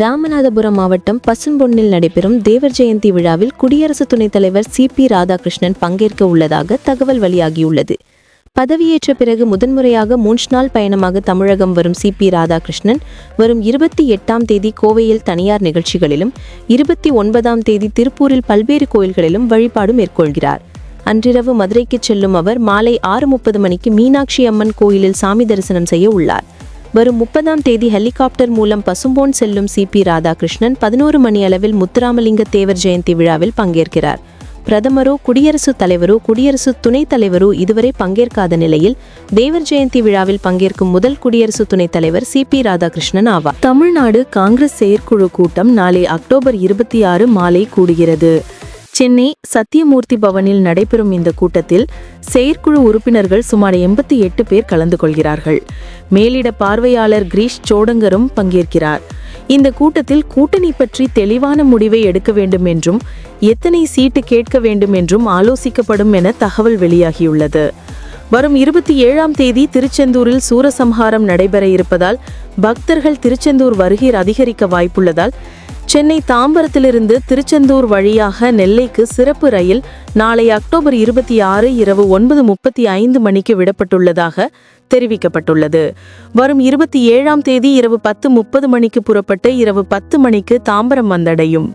ராமநாதபுரம் மாவட்டம் பசும்பொன்னில் நடைபெறும் தேவர் ஜெயந்தி விழாவில் குடியரசு துணைத் தலைவர் சி பி ராதாகிருஷ்ணன் பங்கேற்க உள்ளதாக தகவல் வெளியாகியுள்ளது. பதவியேற்ற பிறகு முதன்முறையாக மூன்று நாள் பயணமாக தமிழகம் வரும் சி பி ராதாகிருஷ்ணன் வரும் இருபத்தி எட்டாம் தேதி கோவையில் தனியார் நிகழ்ச்சிகளிலும் இருபத்தி ஒன்பதாம் தேதி திருப்பூரில் பல்வேறு கோயில்களிலும் வழிபாடு மேற்கொள்கிறார். அன்றிரவு மதுரைக்கு செல்லும் அவர் மாலை ஆறு முப்பது மணிக்கு மீனாட்சி அம்மன் கோயிலில் சாமி தரிசனம் செய்ய உள்ளார். வரும் முப்பதாம் தேதி ஹெலிகாப்டர் மூலம் பசும்போன் செல்லும் சி பி ராதாகிருஷ்ணன் பதினோரு மணி அளவில் முத்துராமலிங்க தேவர் ஜெயந்தி விழாவில் பங்கேற்கிறார். பிரதமரோ குடியரசுத் தலைவரோ குடியரசு துணைத் தலைவரோ இதுவரை பங்கேற்காத நிலையில் தேவர் ஜெயந்தி விழாவில் பங்கேற்கும் முதல் குடியரசு துணைத் தலைவர் சி பி ராதாகிருஷ்ணன் ஆவார். தமிழ்நாடு காங்கிரஸ் செயற்குழு கூட்டம் நாளை அக்டோபர் இருபத்தி ஆறு மாலை கூடுகிறது. சென்னை சத்தியமூர்த்தி பவனில் நடைபெறும் இந்த கூட்டத்தில் செயற்குழு உறுப்பினர்கள் சுமார் எண்பத்தி எட்டு பேர் கலந்து கொள்கிறார்கள். மேலிட பார்வையாளர் கிரீஷ் சோடங்கரும் பங்கேற்கிறார். இந்த கூட்டத்தில் கூட்டணி பற்றி தெளிவான முடிவை எடுக்க வேண்டும் என்றும் எத்தனை சீட்டு கேட்க வேண்டும் என்றும் ஆலோசிக்கப்படும் என தகவல் வெளியாகியுள்ளது. வரும் இருபத்தி ஏழாம் தேதி திருச்செந்தூரில் சூரசம்ஹாரம் நடைபெற இருப்பதால் பக்தர்கள் திருச்செந்தூர் வருகை அதிகரிக்க வாய்ப்புள்ளதால் சென்னை தாம்பரத்திலிருந்து திருச்செந்தூர் வழியாக நெல்லைக்கு சிறப்பு ரயில் நாளை அக்டோபர் இருபத்தி ஆறு இரவு ஒன்பது முப்பத்தி ஐந்து மணிக்கு விடப்பட்டுள்ளதாக தெரிவிக்கப்பட்டுள்ளது. வரும் இருபத்தி ஏழாம் தேதி இரவு பத்து முப்பது மணிக்கு புறப்பட்டு இரவு பத்து மணிக்கு தாம்பரம் வந்தடையும்.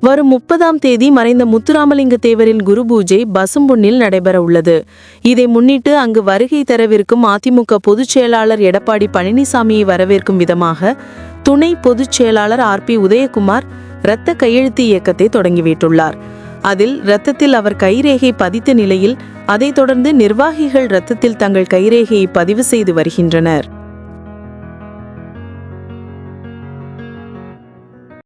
வரும் முப்பதாம் தேதி மறைந்த முத்துராமலிங்க தேவரின் குரு பூஜை பசும்பொன்னில் நடைபெற உள்ளது. இதை முன்னிட்டு அங்கு வருகை தரவிருக்கும் அதிமுக பொதுச் செயலாளர் எடப்பாடி பழனிசாமியை வரவேற்கும் விதமாக துணை பொதுச் செயலாளர் ஆர் பி உதயகுமார் இரத்த கையெழுத்து இயக்கத்தை தொடங்கிவிட்டுள்ளார் அதில் இரத்தத்தில் அவர் கைரேகை பதித்த நிலையில் அதைத் தொடர்ந்து நிர்வாகிகள் இரத்தத்தில் தங்கள் கைரேகையை பதிவு செய்து வருகின்றனர்.